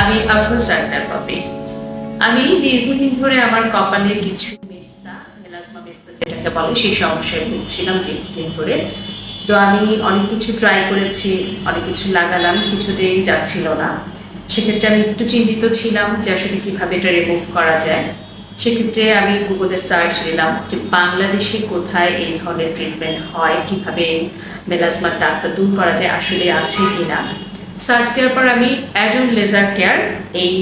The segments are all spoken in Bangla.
আমি আফরোজ আক্তার পাপি। আমি দীর্ঘদিন ধরে আমার কিছু মেস্তা, মেলাজমা মেস্তা যেটাকে বলে, সেই সমস্যায় ভুগছিলাম দীর্ঘদিন ধরে। তো আমি অনেক কিছু ট্রাই করেছি, অনেক কিছু লাগালাম, কিছুতেই যাচ্ছিল না। সেক্ষেত্রে আমি একটু চিন্তিত ছিলাম যে আসলে কীভাবে এটা রিমুভ করা যায়। সেক্ষেত্রে আমি গুগলে সার্চ দিলাম যে বাংলাদেশে কোথায় এই ধরনের ট্রিটমেন্ট হয়, কীভাবে মেলাজমার দাগটা দূর করা যায়, আসলে আছে কি না সার্চ দেওয়ার পর আমি অ্যাডন লেজার কেয়ার এই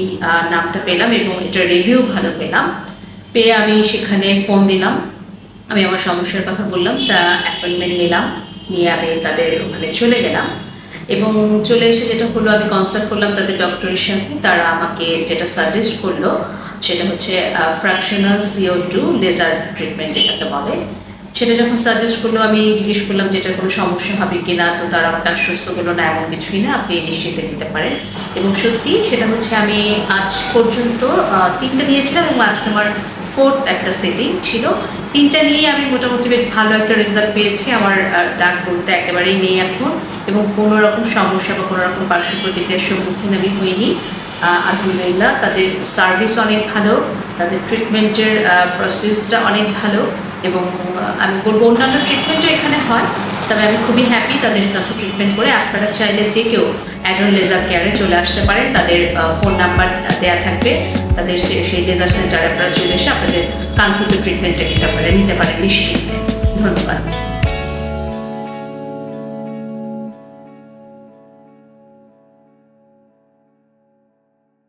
নামটা পেলাম এবং এটার রিভিউ ভালো পেলাম। পেয়ে আমি সেখানে ফোন দিলাম। আমি আমার সমস্যার কথা বললাম, তা অ্যাপয়েন্টমেন্ট নিলাম, নিয়ে আমি তাদের ওখানে চলে গেলাম। এবং চলে এসে যেটা হলো, আমি কনসাল্ট করলাম তাদের ডক্টরের সাথে। তারা আমাকে যেটা সাজেস্ট করল, সেটা হচ্ছে fractional CO two laser treatment যেটাকে বলে। সেটা যখন সাজেস্ট করল, আমি জিজ্ঞেস করলাম যেটা কোনো সমস্যা হবে কি না তো তারা আমাকে আশ্বস্ত করল, না, এমন কিছুই না, আপনি নিশ্চিন্তে দিতে পারেন। এবং সত্যি সেটা হচ্ছে আমি আজ পর্যন্ত তিনটা নিয়েছিলাম এবং আজকে আমার ফোর্থ একটা সেটিং ছিল। তিনটা নিয়ে আমি মোটামুটি বেশ ভালো একটা রেজাল্ট পেয়েছি আমার দাগ বলতে একেবারেই নেই এখন। এবং কোনো রকম সমস্যা বা কোনো রকম পার্শ্ব প্রতিক্রিয়ার সম্মুখীন আমি হইনি। আলহামদুলিল্লাহ, তাদের সার্ভিস অনেক ভালো, তাদের ট্রিটমেন্টের প্রসেসটা অনেক ভালো। এবং আমি বলব অন্যান্য ট্রিটমেন্টও এখানে হয়, তবে আমি খুবই হ্যাপি তাদের কাছে ট্রিটমেন্ট করে। আপনারা চাইলে যে কেউ অ্যাডন লেজার কেয়ারে চলে আসতে পারেন, তাদের ফোন নাম্বার দেওয়া থাকবে। তাদের সেই লেজার সেন্টারে আপনারা চলে এসে আপনাদের কাঙ্ক্ষিত ট্রিটমেন্টটা নিতে পারেন নিতে পারেন নিশ্চিত ধন্যবাদ।